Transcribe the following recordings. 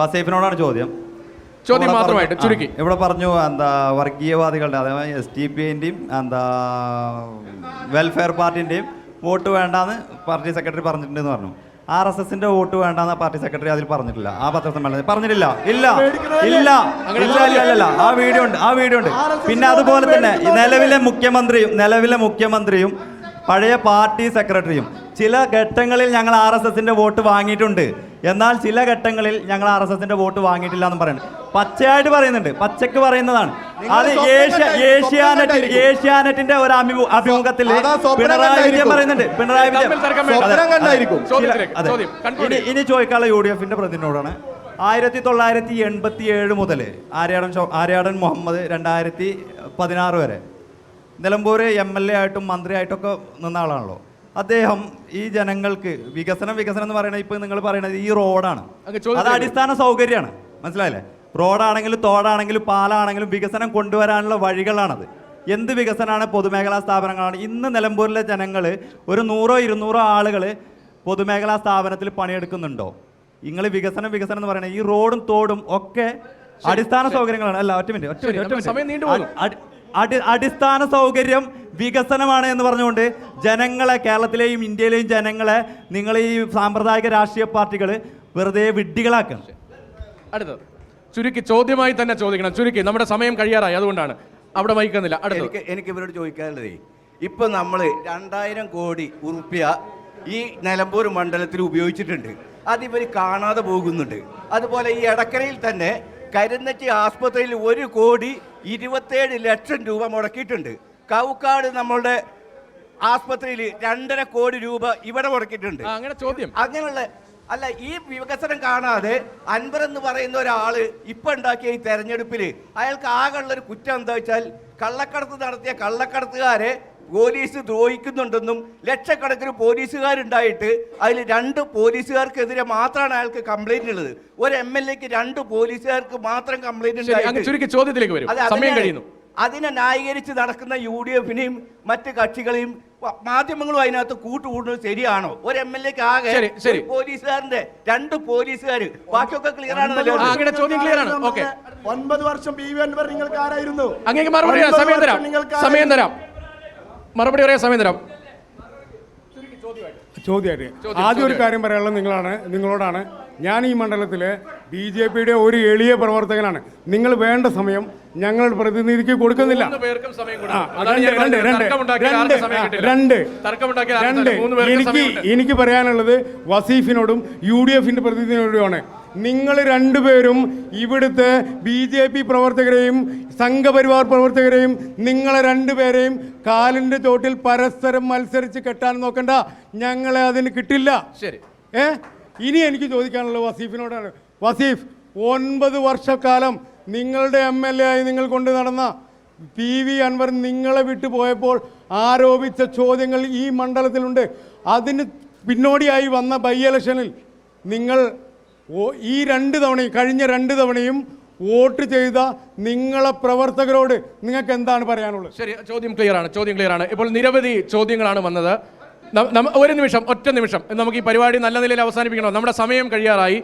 വസീഫിനോടാണ് ചോദ്യം. ചോദ്യം മാത്രമായിട്ട് ചുരുക്കി. ഇവിടെ പറഞ്ഞു എന്താ വർഗീയവാദികളുടെ അതായത് എസ് ടി പി ഐന്റെയും എന്താ വെൽഫെയർ പാർട്ടിന്റെയും വോട്ട് വേണ്ടാന്ന് പാർട്ടി സെക്രട്ടറി പറഞ്ഞിട്ടുണ്ടെന്ന് പറഞ്ഞു. ആർ എസ് എസിന്റെ വോട്ട് വേണ്ടെന്ന് പാർട്ടി സെക്രട്ടറി അതിൽ പറഞ്ഞിട്ടില്ല. ആ പത്രസമ്മേളനം പറഞ്ഞിട്ടില്ല. ഇല്ല ഇല്ല ഇല്ല, ഇല്ല ആ വീഡിയോ ഉണ്ട് ആ വീഡിയോ ഉണ്ട്. പിന്നെ അതുപോലെ തന്നെ നിലവിലെ മുഖ്യമന്ത്രിയും നിലവിലെ മുഖ്യമന്ത്രിയും പഴയ പാർട്ടി സെക്രട്ടറിയും ചില ഘട്ടങ്ങളിൽ ഞങ്ങൾ ആർ എസ് എസിന്റെ വോട്ട് വാങ്ങിയിട്ടുണ്ട്. എന്നാൽ ചില ഘട്ടങ്ങളിൽ ഞങ്ങൾ ആർ എസ് എസിന്റെ വോട്ട് വാങ്ങിയിട്ടില്ല എന്ന് പറയുന്നത് പച്ചയായിട്ട് പറയുന്നുണ്ട്. പച്ചക്ക് പറയുന്നതാണ്. അത് ഏഷ്യ ഏഷ്യാനെറ്റ് ഏഷ്യാനെറ്റിന്റെ ഒരു അഭിമു- അഭിമുഖത്തിൽ പിണറായി വിജയൻ കണ്ടായിരിക്കും. പറയുന്നുണ്ട്. പിണറായി വിജയൻ ഇനി ഇനി ചോദിക്കാനുള്ള യു ഡി എഫിന്റെ പ്രതിനോടാണ് ആയിരത്തി തൊള്ളായിരത്തി എൺപത്തി ഏഴ് മുതൽ ആര്യാടൻ ആര്യാടൻ മുഹമ്മദ് രണ്ടായിരത്തി പതിനാറ് വരെ. നിലമ്പൂർ എം എൽ എ ആയിട്ടും മന്ത്രിയായിട്ടൊക്കെ നിന്ന ആളാണല്ലോ. അദ്ദേഹം ഈ ജനങ്ങൾക്ക് വികസനം വികസനം എന്ന് പറയുന്നത് ഇപ്പൊ നിങ്ങൾ പറയുന്നത് ഈ റോഡാണ്. അത് അടിസ്ഥാന സൗകര്യമാണ്. മനസ്സിലായില്ലേ? റോഡാണെങ്കിലും തോടാണെങ്കിലും പാലാണെങ്കിലും വികസനം കൊണ്ടുവരാനുള്ള വഴികളാണത്. എന്ത് വികസനമാണ് പൊതുമേഖലാ സ്ഥാപനങ്ങളാണ്. ഇന്ന് നിലമ്പൂരിലെ ജനങ്ങൾ ഒരു നൂറോ ഇരുന്നൂറോ ആളുകൾ പൊതുമേഖലാ സ്ഥാപനത്തിൽ പണിയെടുക്കുന്നുണ്ടോ? നിങ്ങൾ വികസനം വികസനം എന്ന് പറയുന്നത് ഈ റോഡും തോടും ഒക്കെ അടിസ്ഥാന സൗകര്യങ്ങളാണ്. അല്ല ഒറ്റ മിനിറ്റ് ഒറ്റ മിനിറ്റ് ഒറ്റ മിനിറ്റ് അടി- അടി- അടിസ്ഥാന സൗകര്യം വികസനമാണ് എന്ന് പറഞ്ഞുകൊണ്ട് ജനങ്ങളെ കേരളത്തിലെയും ഇന്ത്യയിലെയും ജനങ്ങളെ നിങ്ങൾ ഈ സാമ്പ്രദായിക രാഷ്ട്രീയ പാർട്ടികൾ വെറുതെ വിഡ്ഢികളാക്കണം. അടുത്തത്. ചുരുക്കി ചോദ്യമായി തന്നെ ചോദിക്കണം. ചുരുക്കി നമ്മുടെ സമയം കഴിയാറായി. അതുകൊണ്ടാണ് അവിടെ വഹിക്കുന്നില്ല അടുത്തത്. എനിക്ക് എനിക്ക് ഇവരോട് ചോദിക്കാനുള്ളതേ ഇപ്പൊ നമ്മൾ രണ്ടായിരം കോടി ഉറുപ്പ്യ ഈ നിലമ്പൂർ മണ്ഡലത്തിൽ ഉപയോഗിച്ചിട്ടുണ്ട്. അതിവർ കാണാതെ പോകുന്നുണ്ട്. അതുപോലെ ഈ എടക്കരയിൽ തന്നെ കരുന്നച്ചി ആസ്പത്രിയിൽ ഒരു കോടി ഇരുപത്തേഴ് ലക്ഷം രൂപ മുടക്കിയിട്ടുണ്ട്. കൗക്കാട് നമ്മളുടെ ആസ്പത്രിയിൽ രണ്ടര കോടി രൂപ ഇവിടെ മുടക്കിയിട്ടുണ്ട്. അങ്ങനെ ചോദ്യം. അങ്ങനെയുള്ള അല്ല ഈ വികസനം കാണാതെ അൻവർ എന്ന് പറയുന്ന ഒരാൾ ഇപ്പൊ ഉണ്ടാക്കിയ ഈ തെരഞ്ഞെടുപ്പിൽ അയാൾക്ക് ആകെയുള്ള ഒരു കുറ്റം എന്താ വെച്ചാൽ കള്ളക്കടത്ത് നടത്തിയ കള്ളക്കടത്തുകാരെ പോലീസ് ദ്രോഹിക്കുന്നുണ്ടെന്നും ലക്ഷക്കണക്കിന് പോലീസുകാരുണ്ടായിട്ട് അതിൽ രണ്ട് പോലീസുകാർക്കെതിരെ മാത്രമാണ് അയാൾക്ക് കംപ്ലൈന്റ് ഉള്ളത്. ഒരു എം എൽ എക്ക് രണ്ട് പോലീസുകാർക്ക് മാത്രം കംപ്ലൈന്റ് ചോദ്യത്തിലേക്ക് വരും. സമയം കഴിയുന്നു. അതിനെ ന്യായീകരിച്ച് നടക്കുന്ന യു ഡി എഫിനെയും മറ്റ് കക്ഷികളെയും മാധ്യമങ്ങളും അതിനകത്ത് കൂട്ടുകൂടുന്നത് ശരിയാണോ? ഒരു എം എൽ എക്ക് ആകെ പോലീസുകാരന്റെ രണ്ട് പോലീസുകാർ ബാക്കിയൊക്കെ ക്ലിയർ ആണല്ലോ ചോദ്യം ക്ലിയർ ആണ്. ഓക്കെ. ഒൻപത് വർഷം ബി വി അൻവർ നിങ്ങൾക്ക് ആരായിരുന്നു അങ്ങേക്ക് മറുപടി സമയം തരാം. നിങ്ങൾക്ക് സമയം തരാം. മറുപടി പറയാം. സമയം തരാം. ചോദ്യമായിട്ട്. ചോദ്യം, ആദ്യം ഒരു കാര്യം പറയാനുള്ളത് നിങ്ങളാണ് നിങ്ങളോടാണ്. ഞാൻ ഈ മണ്ഡലത്തിലെ ബി ജെ പിയുടെ ഒരു എളിയ പ്രവർത്തകനാണ്. നിങ്ങൾ വേണ്ട സമയം ഞങ്ങൾ പ്രതിനിധിക്ക് കൊടുക്കുന്നില്ല. രണ്ട്, രണ്ട്, എനിക്ക്. എനിക്ക് പറയാനുള്ളത് വസീഫിനോടും യു ഡി എഫിന്റെ പ്രതിനിധിയോടുമാണ് നിങ്ങൾ രണ്ടുപേരും ഇവിടുത്തെ ബി ജെ പി പ്രവർത്തകരെയും സംഘപരിവാർ പ്രവർത്തകരെയും നിങ്ങളെ രണ്ടുപേരെയും കാലിന്റെ ചോട്ടിൽ പരസ്പരം മത്സരിച്ച് കെട്ടാൻ നോക്കണ്ട. ഞങ്ങളെ അതിന് കിട്ടില്ല. ശരി. ഏ? ഇനി എനിക്ക് ചോദിക്കാനുള്ളത് വസീഫിനോടാണ്. വസീഫ് ഒൻപത് വർഷക്കാലം നിങ്ങളുടെ എം എൽ എ ആയി നിങ്ങൾ കൊണ്ട് നടന്ന പി വി അൻവർ നിങ്ങളെ വിട്ടു പോയപ്പോൾ ആരോപിച്ച ചോദ്യങ്ങൾ ഈ മണ്ഡലത്തിലുണ്ട്. അതിന് പിന്നോടിയായി വന്ന ബൈ ഇലക്ഷനിൽ നിങ്ങൾ ഈ രണ്ട് തവണയും കഴിഞ്ഞ രണ്ട് തവണയും വോട്ട് ചെയ്ത നിങ്ങളെ പ്രവർത്തകരോട് നിങ്ങൾക്ക് എന്താണ് പറയാനുള്ളത്? ശരി ചോദ്യം ക്ലിയർ ആണ് ചോദ്യം ക്ലിയർ ആണ്. ഇപ്പോൾ നിരവധി ചോദ്യങ്ങളാണ് വന്നത്. ഒരു നിമിഷം ഒറ്റ നിമിഷം. നമുക്ക് ഈ പരിപാടി നല്ല നിലയിൽ അവസാനിപ്പിക്കണം? നമ്മുടെ സമയം കഴിയാറായി.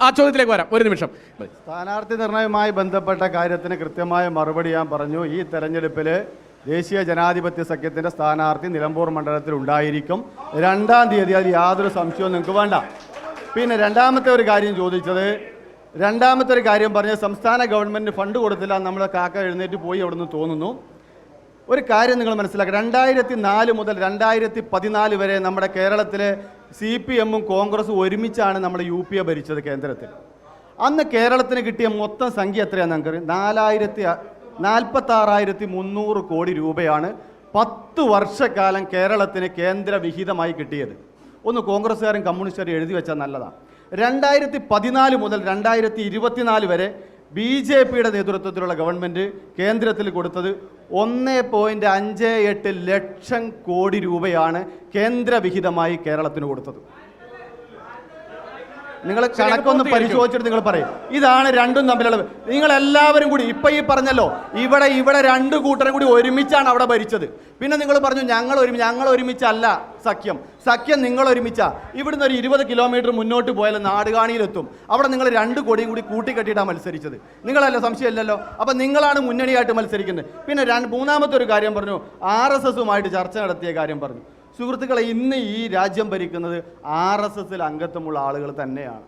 ആ- ചോദ്യത്തിലേക്ക് വരാം. ഒരു നിമിഷം. സ്ഥാനാർത്ഥി നിർണയവുമായി ബന്ധപ്പെട്ട കാര്യത്തിന് കൃത്യമായ മറുപടി ഞാൻ പറഞ്ഞു. ഈ തെരഞ്ഞെടുപ്പിൽ ദേശീയ ജനാധിപത്യ സഖ്യത്തിന്റെ സ്ഥാനാർത്ഥി നിലമ്പൂർ മണ്ഡലത്തിൽ ഉണ്ടായിരിക്കും. രണ്ടാം തീയതി അതിൽ യാതൊരു സംശയവും നിങ്ങൾക്ക് വേണ്ട. പിന്നെ രണ്ടാമത്തെ ഒരു കാര്യം ചോദിച്ചത് രണ്ടാമത്തെ ഒരു കാര്യം പറഞ്ഞ് സംസ്ഥാന ഗവൺമെന്റ് ഫണ്ട് കൊടുത്തില്ല നമ്മൾ കാക്ക എഴുന്നേറ്റ് പോയി അവിടെ നിന്ന് തോന്നുന്നു. ഒരു കാര്യം നിങ്ങൾ മനസ്സിലാക്കുക രണ്ടായിരത്തി നാല് മുതൽ രണ്ടായിരത്തി പതിനാല് വരെ നമ്മുടെ കേരളത്തിലെ സി പി എമ്മും കോൺഗ്രസും ഒരുമിച്ചാണ് നമ്മുടെ യു പി എ ഭരിച്ചത് കേന്ദ്രത്തിൽ. അന്ന് കേരളത്തിന് കിട്ടിയ മൊത്തം സംഖ്യ എത്രയാണെന്ന് നമുക്കറിയാം നാലായിരത്തി നാൽപ്പത്തി ആറായിരത്തി മുന്നൂറ് കോടി രൂപയാണ് പത്ത് വർഷക്കാലം കേരളത്തിന് കേന്ദ്ര വിഹിതമായി കിട്ടിയത്. ഒന്ന് കോൺഗ്രസ്സുകാരും കമ്മ്യൂണിസ്റ്റുകാരും എഴുതി വെച്ചാൽ നല്ലതാണ് രണ്ടായിരത്തി പതിനാല് മുതൽ രണ്ടായിരത്തി ഇരുപത്തിനാല് വരെ ബി ജെ പിയുടെ നേതൃത്വത്തിലുള്ള ഗവൺമെന്റ് കേന്ദ്രത്തിൽ കൊടുത്തത് ഒന്ന് പോയിന്റ് അഞ്ച് എട്ട് ലക്ഷം കോടി രൂപയാണ് കേന്ദ്രവിഹിതമായി കേരളത്തിന് കൊടുത്തത്. നിങ്ങൾ കണക്കൊന്ന് പരിശോധിച്ചിട്ട് നിങ്ങൾ പറയും. ഇതാണ് രണ്ടും തമ്മിലുള്ള നിങ്ങൾ എല്ലാവരും കൂടി ഇപ്പൊ ഈ പറഞ്ഞല്ലോ ഇവിടെ ഇവിടെ രണ്ട് കൂട്ടരും കൂടി ഒരുമിച്ചാണ് അവിടെ ഭരിച്ചത്. പിന്നെ നിങ്ങൾ പറഞ്ഞു ഞങ്ങൾ ഒരുമിച്ച് ഞങ്ങൾ ഒരുമിച്ചല്ല സഖ്യം. സഖ്യം നിങ്ങൾ ഒരുമിച്ച. ഇവിടുന്ന് ഒരു ഇരുപത് കിലോമീറ്റർ മുന്നോട്ട് പോയാൽ നാടുകാണിയിലെത്തും. അവിടെ നിങ്ങൾ രണ്ട് കൊടിയും കൂടി കൂട്ടിക്കെട്ടിയിട്ടാണ് മത്സരിച്ചത്. നിങ്ങളല്ല സംശയമില്ലല്ലോ? അപ്പം നിങ്ങളാണ് മുന്നണിയായിട്ട് മത്സരിക്കുന്നത്. പിന്നെ മൂന്നാമത്തെ ഒരു കാര്യം പറഞ്ഞു ആർ എസ് എസുമായിട്ട് ചർച്ച നടത്തിയ കാര്യം പറഞ്ഞു. സുഹൃത്തുക്കളെ ഇന്ന് ഈ രാജ്യം ഭരിക്കുന്നത് ആർ എസ് എസിൽ അംഗത്വമുള്ള ആളുകൾ തന്നെയാണ്.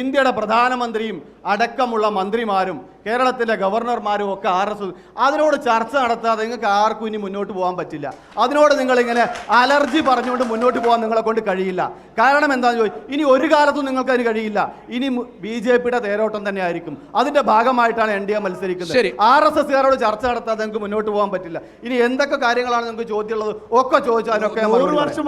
ഇന്ത്യയുടെ പ്രധാനമന്ത്രിയും അടക്കമുള്ള മന്ത്രിമാരും കേരളത്തിലെ ഗവർണർമാരും ഒക്കെ ആർ എസ് അതിനോട് ചർച്ച നടത്താതെ നിങ്ങൾക്ക് ആർക്കും ഇനി മുന്നോട്ട് പോകാൻ പറ്റില്ല. അതിനോട് നിങ്ങൾ ഇങ്ങനെ അലർജി പറഞ്ഞുകൊണ്ട് മുന്നോട്ട് പോകാൻ നിങ്ങളെ കൊണ്ട് കഴിയില്ല. കാരണം എന്താണെന്ന് ചോദിച്ചു ഇനി ഒരു കാലത്തും നിങ്ങൾക്ക് അതിന് കഴിയില്ല. ഇനി ബി ജെ പിയുടെ തേരോട്ടം തന്നെ ആയിരിക്കും. അതിന്റെ ഭാഗമായിട്ടാണ് എൻ ഡി എ മത്സരിക്കുന്നത്. ശരി. ആർ എസ് എസ്കാരോട് ചർച്ച നടത്താതെ നിങ്ങൾക്ക് മുന്നോട്ട് പോകാൻ പറ്റില്ല. ഇനി എന്തൊക്കെ കാര്യങ്ങളാണ് നിങ്ങൾക്ക് ചോദ്യമുള്ളത്? ഒക്കെ ചോദിച്ചാലൊക്കെ അതിനൊക്കെ